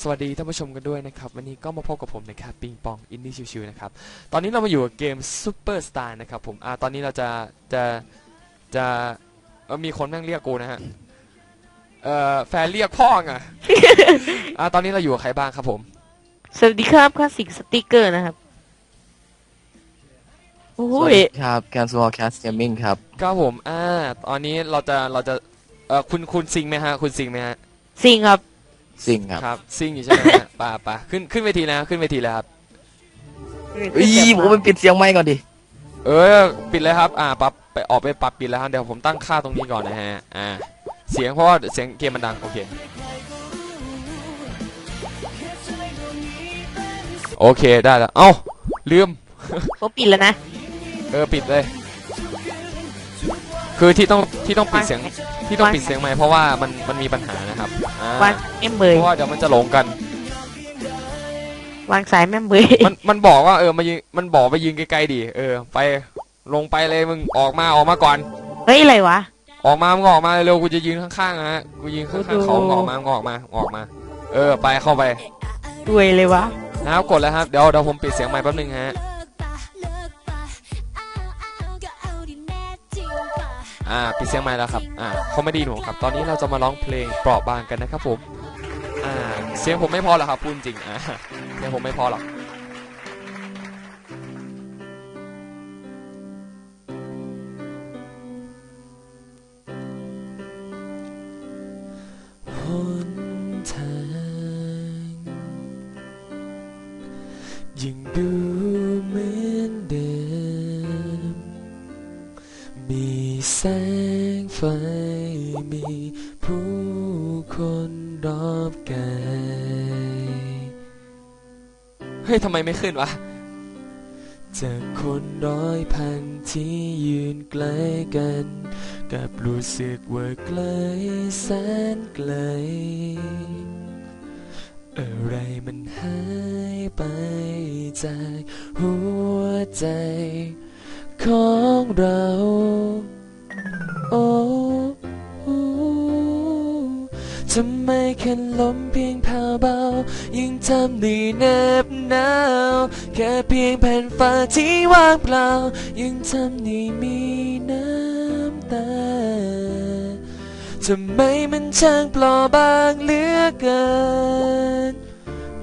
สวัสดีท่านผู้ชมกันด้วยนะครับ วันนี้ก็มาพบกับผมนะครับปิงปองอินดี้ชิวๆนะครับ ตอนนี้เรามาอยู่กับเกม Super Star นะครับผมอ่าตอนนี้เราจะจะจะเออมีคนแม่งเรียกกูนะฮะเอ่อแฟนเรียกพ่อไงอ่าตอนนี้เราอยู่กับใครบ้างครับผม สวัสดีครับคลาสสิกสติกเกอร์นะครับ โอ้สวัสยดีครับการสวอลแคสเกมมิ่งครับ ครับผม อ่า ตอนนี้เราจะเราจะเอ่อคุณคุณซิงไหมฮะ คุณซิงไหมฮะ สิงครับ สิ่งครับครับซิงอยู่ใช่ไหมฮะป่าป่าขึ้นขึ้นเวทีแล้วขึ้นเวทีแล้วครับอีผมไปปิดเสียงไมค์ก่อนดิเออปิดเลยครับอ่าปรับไปออกไปปรับปิดแล้วครับเดี๋ยวผมตั้งค่าตรงนี้ก่อนนะฮะอ่าเสียงเพราะว่าเสียงเกมมันดังโอเคโอเคได้แล้วเอ้าลืม ผมปิดแล้วนะเออปิดเลย คือที่ต้องที่ต้องปิดเสียงที่ต้องปิดเสียงไหมค์เพราะว่ามันมันมีปัญหานะครับอ่า วางแม่มเบยเพราะว่าเดี๋ยวมันจะหลงกัน วางสายแม่มเบยมันมันบอกว่าเออมายืนมันบอกไปยืนไกลๆดิเออ ไปลงไปเลยมึงออกมาออกมาก่อน เฮ้ยอะไรวะ ออกมามึงออกมาเร็วๆกูจะยืนข้างๆนะฮะกูยืนข้างๆเขามึงออกมามึงออกมามึงออกมา เออ ไปเข้าไปด้วยเลยวะนะครับกดแล้วครับเดี๋ยวเดี๋ยวผมปิดเสียงไมค์แป๊บนึงฮะ อ่าปิดเสียงไมค์แล้วครับอ่าเขาไม่ไดีหนูครับ ตอนนี้เราจะมาร้องเพลงเปราะบางกันนะครับผมอ่าเสียงผมไม่พอหรอครับพูดจริงอ่าเสียงผมไม่พอหรอก มีผู้คนรอบกายเฮ้ยทำไมไม่ขึ้นวะจากคนร้อยพันที่ยืนใกล้กัน กับรู้สึกว่าไกลแสนไกล อะไรมันหายไปจากหัวใจของเรา โอ้โอ้ ทำไมแค่ลมเพียงแผ่วเบายิ่งทำให้แนบหนาว แค่เพียงแผ่นฟ้าที่ว่างเปล่ายิ่งทำให้มีน้ำตาทำไมมันช่างเปลอบางเหลือเกิน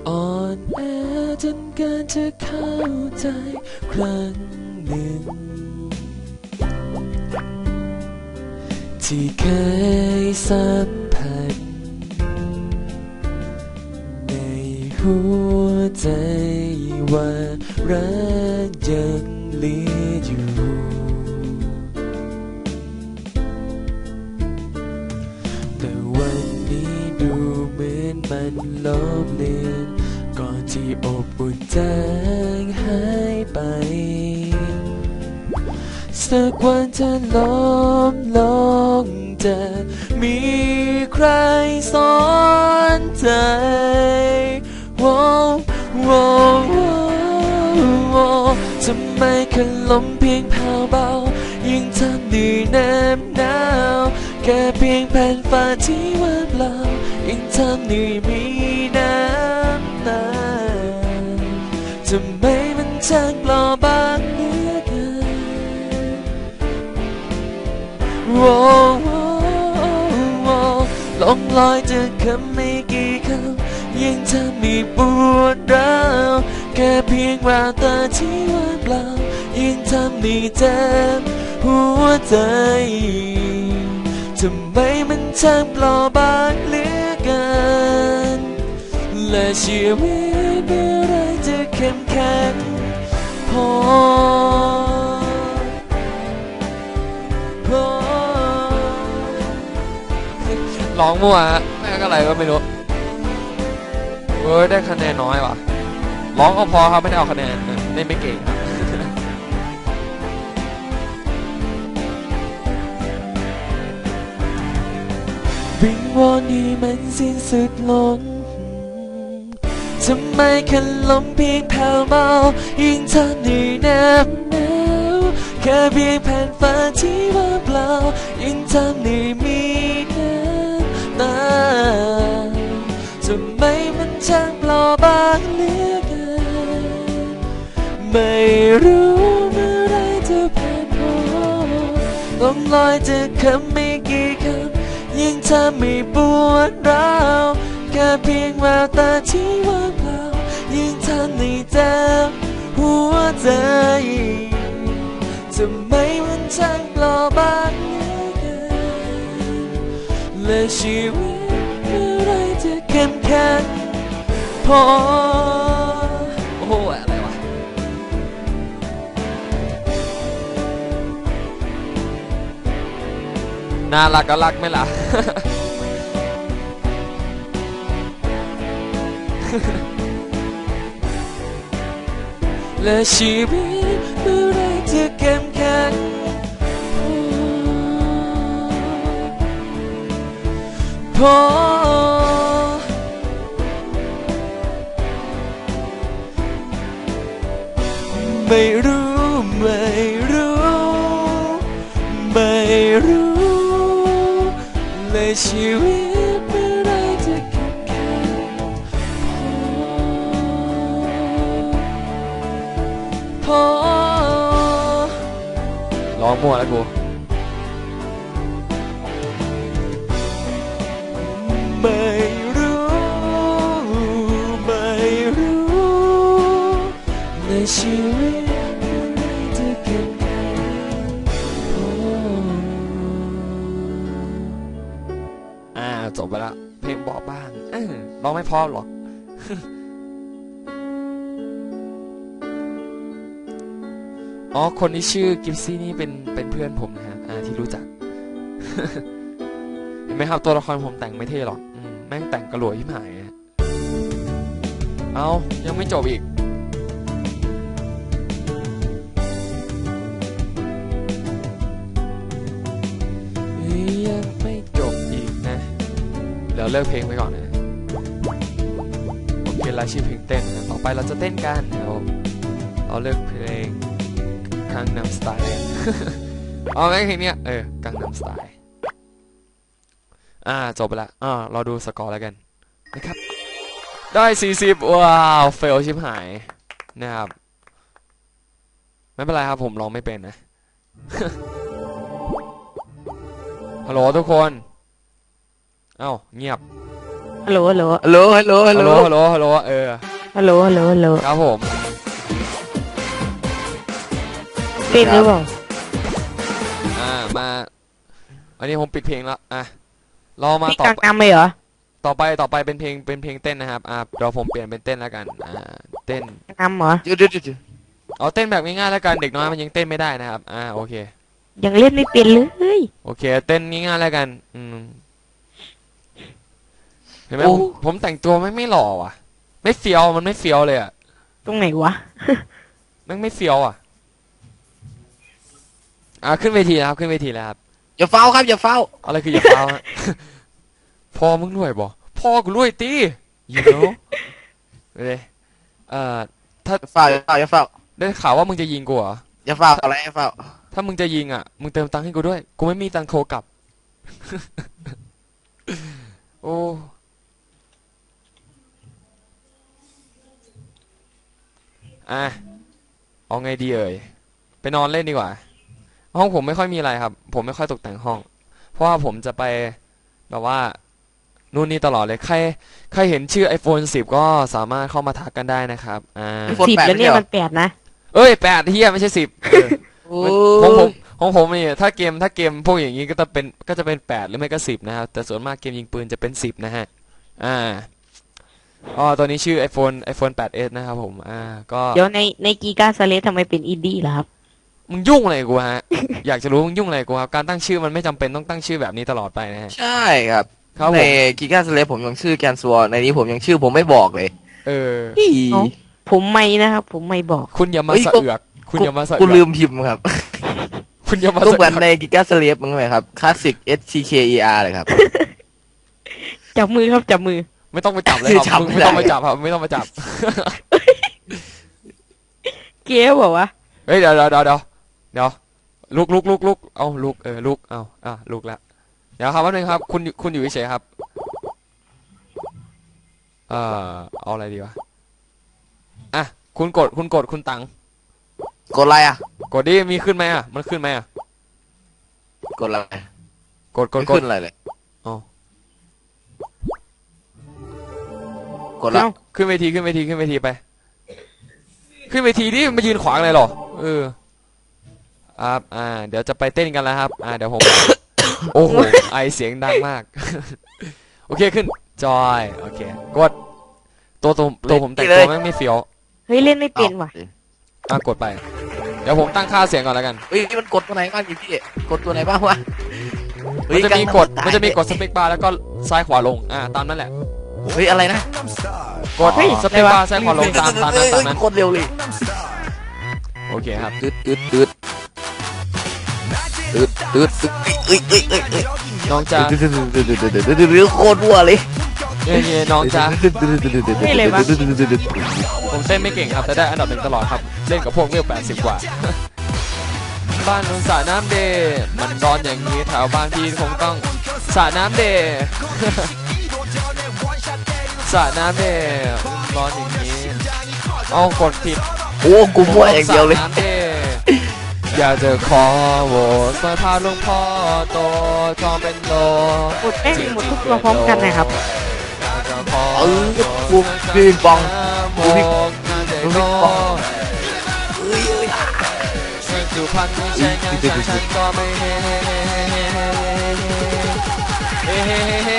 อ่อนแอจนเกินจะเข้าใจครั้งหนึ่ง ที่เคยสัม หัวใจว่ารักยังเหลืออยู่แต่วันนี้ดูเหมือนมันลบเลือนก่อนที่อบอุ่นจางหายไป สักวันจะล้มลงจะมีใครสอนใจ โว้โว้โว้ทำไมแค่ลมเพียงแผ่วเบา ยิ่งทำดีแนบหนาวแค่เพียงแผ่นฟ้าที่ว่างเปล่ายิ่งทำให้มีน้ำตาทำไมมันช่างเปล่าบางเหลือเกินว้โว้โว้ลงลอยจากคำไม่กี่คำ ยังทำให้ปวดร้าวแค่เพียงแววตาที่ว่างเปล่ายังทำให้เจ็บหัวใจทำไมมันช่างเปล่าบางเหลือเกินและชีวิตเมื่อไรจะเข้มแข็งพอร้องมั่วฮะแม่งอะไรก็ไม่รู้ เฮ้ยได้คะแนนน้อยว่ะร้องก็พอครับไม่ได้เอาคะแนนเล่นไม่เก่งครับวิงวอนให้มันสิ้นสุดลงทำไมแค่ลมเพียงแผ่วเบายิ่งทำให้แนบหนาวแค่เพียงแผ่นฟ้าที่ว่างเปล่ายิ่งทำให้มีน้ำตา ทำไมมันช่างเปล่าบางเหลือเกินไม่รู้เมื่อไรจะผ่านพ้นลมลอยจากคำไม่กี่คำยังทำให้ปวดร้าวแค่เพียงแววตาที่ว่างเปล่ายังทำให้เจ็บหัวใจทำไมมันช่างเปล่าบางเหลือเกินและชีวิต ไรจะเข้มแข็งพอ โอ้โห อะไรวะ น่ารักก็รักไหมล่ะและชีวิตเมื่อไรจะเข้มแข็งพอ ไม่รู้ไม่รู้ไม่รู้เลยชีวิตเมื่อไรจะแข็งแข็งพอร้องมั่วแล้วกู ชีวิตเมื่อไรจะเก็บแค่พออ่าจบไปแล้วเพลงบอกบ้างเออร้องไม่พอหรอกอ๋อ คนที่ชื่อกิฟซี่นี่เป็นเป็นเพื่อนผมนะฮะ อ่า ที่รู้จัก เห็นไหมครับตัวละครผมแต่งไม่เท่หรอกอืมแม่งแต่งกระโหลกที่หายอะเอายังไม่จบอีก เดี๋ยวเลิกเพลงไปก่อนนะโอเครายชื่อเพลงเต้นนะต่อไปเราจะเต้นกันเดี๋ยวเราเลิกเพลงกังนำสไตล์เอาไหมเพลงเนี้ยเออกังนำสไตล์อ่าจบไปละอ่าเราดูสกอร์แล้วกันนะครับ ได้ 40 ว้าวเฟลชิบหายนะครับไม่เป็นไรครับผมร้องไม่เป็นนะฮัลโหลทุกคน เอ้าเงียบฮัลโหลฮัลโหลฮัลโหลฮัลโหลฮัฮัลลโหโหลลฮัลโหลฮัลโหลเออฮัลโหลฮัลโหลฮัลโหลครับผมเต้นหรือเปล่าอ่ามาอันนี้ผมปิดเพลงแล้วอะเรามาพี่ต่อกลางนำเลยเหรอต่อไปต่อไปเป็นเพลงเป็นเพลงเต้นนะครับอ่าเดี๋ยวผมเปลี่ยนเป็นเต้นแล้วกันอ่าเต้นกลางนำเหรอ เดี๋ยวเดี๋ยวเดี๋ยวเอาเต้นแบบง่ายๆแล้วกันเด็กน้อยมันยังเต้นไม่ได้นะครับอ่าโอเค ยังเล่นไม่เป็นเลย โอเค เต้นง่ายๆแล้วกัน อืม เห็นไหมผมผมแต่งตัวไม่ไม่หล่อว่ะ ไม่เฟี้ยวมันไม่เฟี้ยวเลยอะตรงไหนวะ แม่งไม่เฟี้ยวอะอ่าขึ้นเวทีแล้วครับขึ้นเวทีแล้วครับอย่าเฝ้าครับอย่าเฝ้าอะไรคืออย่าเฝ้าฮะ พ่อมึงรวยบ่พ่อกูรวยตี you know เลยเอ่ออย่าเฝ้าอย่าเฝ้าอย่าเฝ้าได้ข่าวว่ามึงจะยิงกูเหรอ อย่าเฝ้าอะไรอย่าเฝ้าถ้ามึงจะยิงอะ มึงเติมตังค์ให้กูด้วย กูไม่มีตังค์โทรกลับ โอ้ อะเอาไงดีเอ่ยไปนอนเล่นดีกว่า ห้องผมไม่ค่อยมีอะไรครับ ผมไม่ค่อยตกแต่งห้อง เพราะว่าผมจะไปแบบว่านู่นนี่ตลอดเลยใครใครเห็นชื่อ iPhone 10 ก็สามารถเข้ามาทักกันได้นะครับอ่าสิบแล้วเนี่ยมันแปดนะ เอ้ยแปดเฮียไม่ใช่สิบโอ้ของผมของผมนี่ถ้าเกมถ้าเกมพวกอย่างนี้ก็จะเป็นก็จะเป็นแปดหรือไม่ก็สิบนะครับแต่ส่วนมากเกมยิงปืนจะเป็นสิบนะฮะอ่า อ๋อตัวนี้ชื่อ iPhone iPhone 8s นะครับผมอ่าก็เดี๋ยวในในกีการสเลสทำไมเป็นอินดี้ล่ะครับ มึงยุ่งอะไรกูฮะ อยากจะรู้มึงยุ่งอะไรกูครับ การตั้งชื่อมันไม่จำเป็นต้องตั้งชื่อแบบนี้ตลอดไปนะฮะ ใช่ครับ ครับในผมกิกาสเลผมยังชื่อแกนซัวในนี้ผมยังชื่อผมไม่บอกเลยเออ อีเอ้า ผมไม่นะครับ ผมไม่บอก คุณอย่ามาเฮ้ยสะกูเอือก คุณอย่ามาสะกูเอืลือกมพิมพ์ครับคุณอย่ามาก็สะเหมือนเอือกในกิกาสเลฟมั้งไหมครับคลาสสิก S C K E R เลยครับ จับมือครับจับมือ ไม่ต้องไปจับเลยคจัรับบมึงไม่ไม่ได้ ต้องไปจับครับ ไม่ต้องไปจับ เก๋บอกว่าเฮ้ยเดี๋ยวเดี๋ยวเดี๋ยวเดี๋ยวเดี๋ยวลุกลุกลุกลุกเอาลุกเออลุกเอาอะลุกแล้วเดี๋ยวครับแป๊บนึงครับ คุณคุณอยู่เฉยๆครับเอ่อเอาอะไรดีวะอะคุณกดคุณกดคุณตังกดอะไรอะ กดดิมีขึ้นไหมอะมันขึ้นไหมอะกดอะไรกดกดไม่กดขึ้นอะไรเลย กดแล้วเอ้า ขึ้นเวทีขึ้นเวทีขึ้นเวทีไป ขึ้นเวทีดิมายืนขวางอะไรหรอ เออครับอ่า เดี๋ยวจะไปเต้นกันแล้วครับ อ่า เดี๋ยวผม โอ้โห ไอเสียงดังมาก โอเคขึ้น จอย โอเค กด ตัวตัวตัวผมแต่งตัวแม่งไม่เฟี้ยว เฮ้ยเล่นไม่เป็นว่ะ อะกดไป เดี๋ยวผมตั้งค่าเสียงก่อนแล้วกัน เฮ้ยนี่มันกดตัวไหนบ้างอยู่พี่ กดตัวไหนบ้างวะเฮ้มัยนจะมีกดำมันจะมีกดตายสเปคบาร์แล้วก็ซ้ายขวาลง อ่า ตามนั้นแหละ เฮ้ยอะไรนะ กดเฮ้ยสเต็ปบาร์แซงขอลงตามตามนั้นตามนั้นคนเร็วเลยโอเคครับตืดตืดตืดตืดตืดตืดเอ้ยเอ้ยเอ้ยเอ้ยน้องจ้าตืดตืดตืดตืดตืดตืดตืดโคตรวัวเลยเย้ยน้องจ้าไม่เลยปะผมเต้นไม่เก่งครับแต่ได้อันดับหนึ่งตลอดครับ เล่นกับพวกเวลแปดสิบกว่า บ้านนนสระน้ำเดมันร้อนอย่างนี้แถวบ้านพี่คงต้องสระน้ำเด สระน้ำเดย์ร้อนอย่างนี้ เอากดผิดโอ้กูมั่วอย่างเดียวเลยสระน้ำเดย์อยากจะขอโหวตสภาหลวงพ่อโตจอมเป็นโลหมดแม่งหมดทุกตัวพร้อมกันนะครับอยากจะขอเออกูพี่ปิงปองโมกนาเดโนเอ้ยเอ้ยฉันสุพรรณไม่ใช่งานฉันฉันก็ไม่เฮ้เฮ้เฮ้เฮ้เฮ้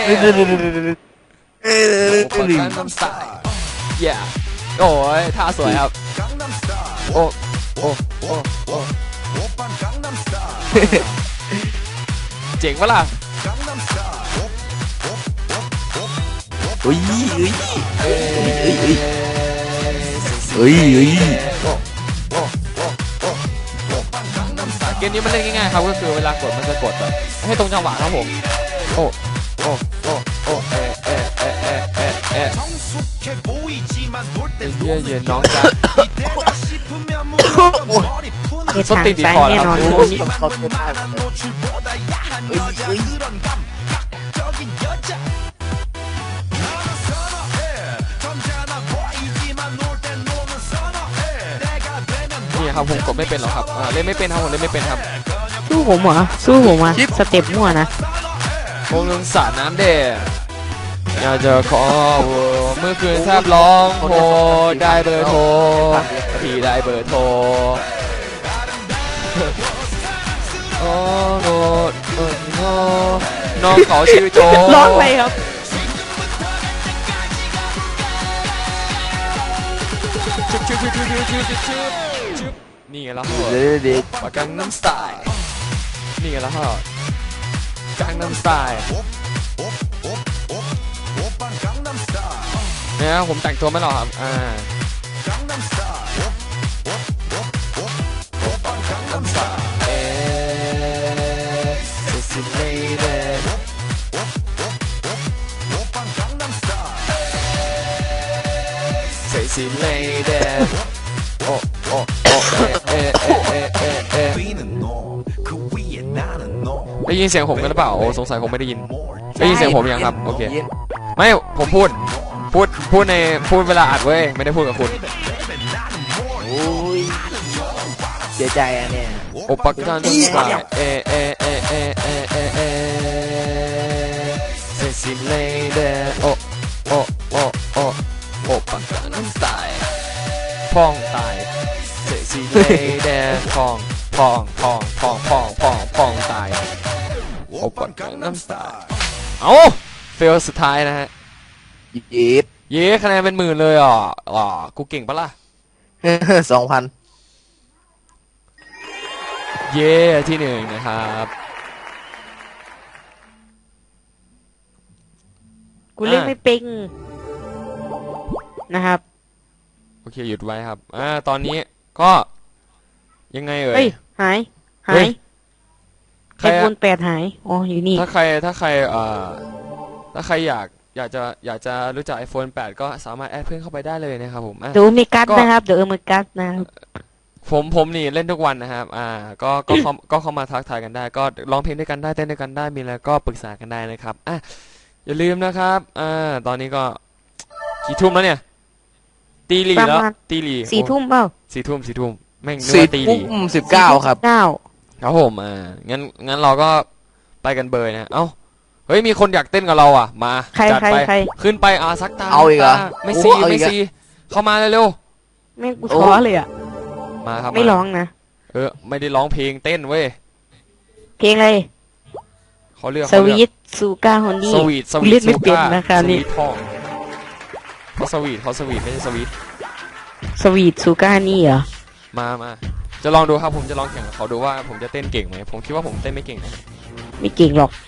เฮ้ตืดตืดตืดตืดเอ้ยโอ้ตืเปิ ดดตืดการนำสายอย่าโอ้ยท่าสวยครับโอ้โอ้โอ้โอ้เจ๋งปะล่ะเฮ้ยเฮ้ยเอ้ยเอ้ยเอ้ยเฮ้ยเฮ้ยโอ้โอ้โอ้โอ้โอ้เกมนี้มันเล่นง่ายๆครับก็คือเวลากดมันจะกดแบบให้ตรงจังหวะครับผมโอ้โอ้โอ้ เอะเอะเย่เย่น้องจ้าเฮ็ดทางซ้ายแน่นอนโอ้คนนี้เขาเต้นได้หมดเลยเฮ้ยเฮ้ยนี่ครับผมกดไม่เป็นหรอกครับอ่าเล่นไม่เป็นครับผมเล่นไม่เป็นครับสู้ผมเหรอสู้ผมอะสเต็ปมั่วนะผมลงสาดน้ำเด็ อยากจะขอโหเมื่อคืนแทบร้องโหได้เบอร์โทรพี่ได้เบอร์โทรโอ้โนโอ้โนน้องเขาชื่อโจร้องไปครับชึบชึบชึบชึบชึบชึบชึบชึบชึบนี่ไงล่ะพ่อเดี๋ยวเดี๋ยวปากกังน้ำสไตล์นี่ไงล่ะพ่อกังน้ำสไตล์ นี่ยผมแต่งตัวไม่หรอกครับอ่าไตล์เอ๊ะ Sexy lady Sexy lady โอ้โอ้โอ้เอเอเอเอเอได้ยินเสียงผมกันหรือเปล่าโอ้สงสัยคงไม่ได้ยินได้ยินเสียงผมยังครับ โอเค ไม่ ผมพูด พูดพูดในพูดเวลาอัดเว้ยไม่ได้พูดกับคุณโอ้ยเสียใจอะเนี่ยโอปักกันต้องสายเอเอเอเอเอเอเอเซซิเลเดโอโอโอโอโอปักกันต้องสายพองตายเซซิเลเดพองพองพองพองพองพองพองตายโอปักกันน้ำสายเอ้าเฟลสุดท้ายนะฮะเย็ด เย้คะแนนเป็นหมื่นเลยอะอ่ากูเก่งปะล่ะ สองพันเย้ที่หนึ่งนะครับกูเล่นไม่เป็นนะครับ โอเคหยุดไว้ครับ อ่า ตอนนี้ก็ยังไงเอ่เฮ้ย ยหาย หาเฮ้ยยใคไอรโฟอะนแปดหาย อ๋อ อยู่นี่ ถ้าใครถ้าใครเอ่อถ้าใครอยาก อยากจะอยากจะรู้จัก iPhone 8 ก็สามารถแอดเพื่อนเข้าไปได้เลยนะครับผมอะเดี๋ยวมีกัสก็ นะครับเดี๋ยวเออมีกัสนะครับ ผมผมนี่เล่นทุกวันนะครับ อ่า ก็ก็เข้า ก็เข้ามาทักทายกันได้ ก็ร้องเพลงด้วยกันได้เต้นด้วยกันได้มีอะไรก็ปรึกษากันได้นะครับ อะอย่าลืมนะครับ อ่า ตอนนี้ก็กี่ทุ่มแล้วเนี่ย ตีหลีประแล้วมาณ ตีหลีสี่โอ้ทุ่มเปล่าสี่ทุ่มสี่ทุ่มแม่งนึกสี่ว่าตีหลี ทุ่มสิบเก้าครับ เก้า ครับผมอ่างั้นงั้นเราก็ไปกันเบยนะ เอ้า เฮ้ยมีคนอยากเต้นกับเราอะมาใครจัดใครไปใคร ขึ้นไปอาซักตาเอาอีกเหรอซัตาไม่โอ้ซีเอาอีไม่กอะ ซีเข้ามาเร็วแม่งกูโอ้ท้อเลยอะ ๆมาครับไม่าร้องนะ เออไม่ได้ร้องเพลงเต้นเว้ยเพลงอะไรเขาเลือกสเขาเลืวีอกทซูก้าฮอนนี่ สวีทสวีเล่ทนไม่ซูเป็นก้านะคะสนี่ วีทพ่อเขาสวีทเขาสวีทไม่ใช่สวีทสวีทซูก้านี่เหรอ มามาจะลองดูครับผมจะลองแข่งกับเขาดูว่าผมจะเต้นเก่งไหมผมคิดว่าผมเต้นไม่เก่งนะไม่เก่งหรอกเ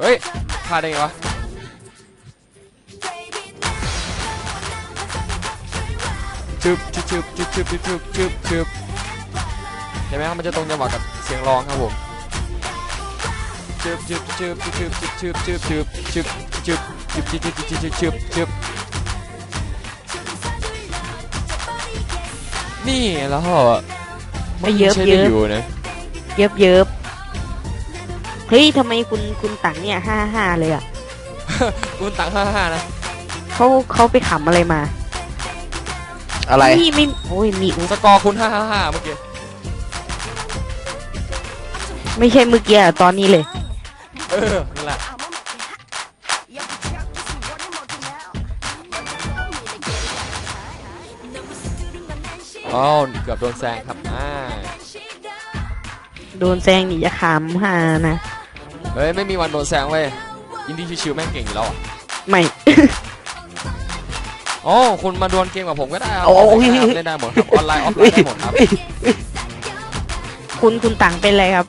เฮ้ยพลาดได้ไงวะชึบชึบชึบชึบชึบชึบชึบชึบเห็นไหมครับมันจะตรงจังหวะกับเสียงร้องครับผมชึบชึบชึบชึบชึบชึบชึบชึบชึบชึบชึบชึบชึบชึบชึบชึบนี่แล้วก็ไปเยิบใช่เยิได้อยู่นะเยิบเยิบ เฮ้ยทำไมคุณคุณตังเนี่ยห้าห้าเลยอะคุณตังห้าห้านะเขาเขาไปขำอะไรมาอะไรนี่ไม่โอ้ยมีสกอร์คุณห้าห้าห้าเมื่อกี้ไม่ใช่เมื่อกี้อะตอนนี้เลย เออนั่นแหละอ้าวเกือบโดนแซงครับอ่าโดนแซงหนีจะขำหานะ เฮ้ยไม่มีวันโดนแซงเว้ยอินดี้ชิวๆแม่งเก่งอยู่แล้วอะไม่ อ๋อคุณมาดวลเกมกับผมก็ได้ครับโอ้โห เล่นได้หมดครับออนไลน์ออฟไลน์ได้หมดครับคุณคุณตังเป็นอะไรครับ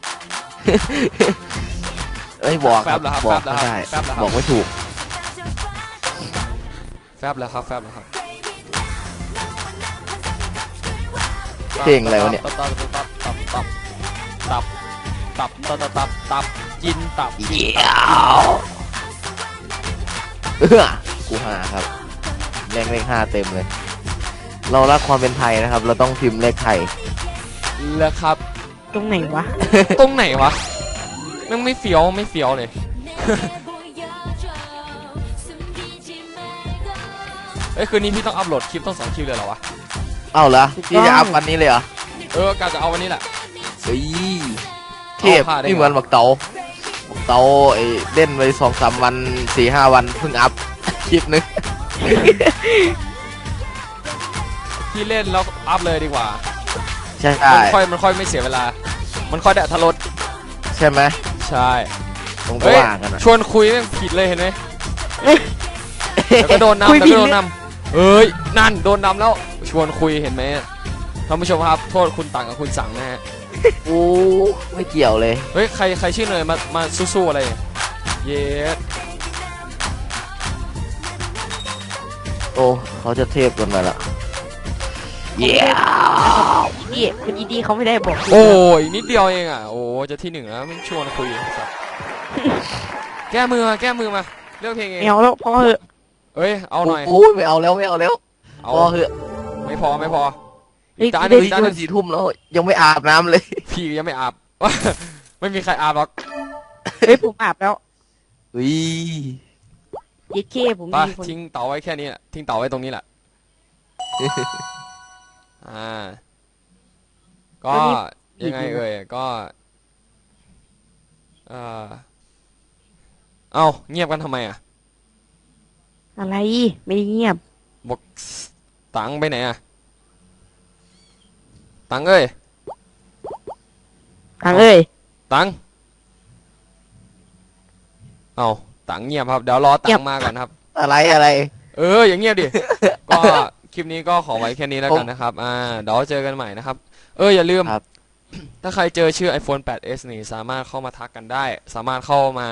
เอ้ยบอกครับแฟบเหรอครับบอกแฟบไม่เหรอครับได้แฟบเหรอครับบอกไม่ถูกแฟบแล้วครับแฟบแล้วครับเพลงอะไรวะเนี่ยตับตับตับตับตับตับตับตับตับตับ กินตับกินเย้วเออกูหาครับเลขเลขห้าเต็มเลย เรารักความเป็นไทยนะครับ เราต้องพิมพ์เลขไทยแล้วครับ ตรงไหนวะ ตรงไหนวะมันไม่เฟี้ยวไม่เฟี้ยวเลย เอ้ยคืนนี้พี่ต้องอัพโหลดคลิปต้องสองคลิปเลยเหรอวะ เอ้าเหรอถูกต้องพี่จะอัพวันนี้เลยเหรอ เออกาจะเอาวันนี้แหละเฮ้ยเทพเอาผ้าได้นี่เหมือนบักเตาบัก เตาไอ้เล่นไปสองสามวันสี่ห้าวันเพิ่งอัพคลิปนึงพี่เล่นแล้วอัพเลยดีกว่า ใช่มันค่อยมันค่อยไม่เสียเวลา มันค่อยได้อัธรสใช่ไหมใช่ตรงเฮ้ยระหว่างกันอะชวนคุยแม่งผิดเลยเห็นไหมเอ้ยเดี๋ยวก็โดนนำคุยเดี๋ยวผิดก็โดนนำเอ้ยนั่นโดนนำแล้วชวนคุยเห็นไหมท่านผู้ชมครับ โทษคุณตังกับคุณสังนะฮะ โอ้ไม่เกี่ยวเลย เฮ้ยใครใครชื่อเนยมามาสู้ๆอะไรเย้โอ้เขาจะเทพกันมาละเย้นี่คุณอีดีเขาไม่ได้บอกคุณโอ้ยนิดเดียวเองอะโอ้จะที่หนึ่งแล้วไม่ชวนคุยสัตว์แก้มือมาแก้มือมาเลือกเพลงเองไม่เอาแล้วพอเหอะเฮ้ยเอาหน่อยโอ้ยไม่เอาแล้วไม่เอาแล้วเอาพอเหอะไม่พอไม่พอ เฮ้ยจานกูหนึ่ได้งนี่มันสี่ทุ่มแล้ว ยังไม่อาบน้ำเลย พี่ยังไม่อาบ ไม่มีใครอาบหรอกเฮ้ยผมอาบแล้วเฮ้ยเย็ดเคผมไปมีคนทิ้งเต่าไว้แค่นี้แหละทิ้งเต่าไว้ตรงนี้แหละอ่า ก็ยังไงเอ่ยก็เออเอ้าเงียบกันทำไมอะ อะไร ไม่ได้เงียบบอกตังไปไหนอะ ตังเอ้ย ตังเอ้ย ตัง เอาตังเงียบครับ เดี๋ยวรอตัเงียงบ มาก่อนครับ อะไรอะไร เออ อย่างเงียบดิ ก็คลิปนี้ก็ขอไว้แค่นี้แล้วกันนะครับ อ่า เดี๋ยวเจอกันใหม่นะครับ เออ อย่าลืม ครับ ถ้าใครเจอชื่อ iPhone 8s นี่สามารถเข้ามาทักกันได้ สามารถเข้ามา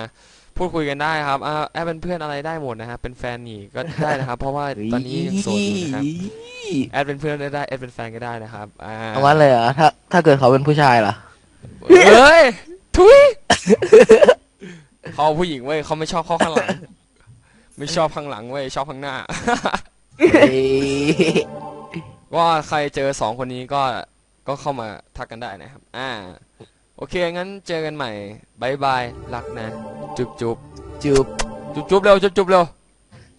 พูดคุยกันได้ครับอ่าแอดเป็นเพื่อนอะไรได้หมดนะครับเป็นแฟนนี่ก็ได้นะครับ เพราะว่าตอนนี้ยังโสดอยู่นะครับแอดเป็นเพื่อนก็ได้แอดเป็นแฟนก็ได้นะครับอ่าเอางั้นเลยเหรอถ้าถ้าเกิดเขาเป็นผู้ชายล่ะเฮ้ยทุยเขาผู้หญิงเว้ยเขาไม่ชอบเข้าข้างหลัง ไม่ชอบข้างหลังเว้ยชอบข้างหน้าเฮ้ยว่าใครเจอสองคนนี้ก็ก็เข้ามาทักกันได้นะครับ อ่า โอเค งั้นเจอกันใหม่บายบายรักนะ จุ๊บจุ๊บจูบจุ๊บจุ๊บเร็วจุ๊บจุ๊บเร็ว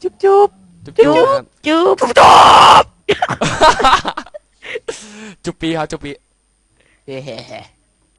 จุบจุบจุ๊บจุ๊บครับจุ๊บจุ๊บปีครับจุ๊บปี เฮ้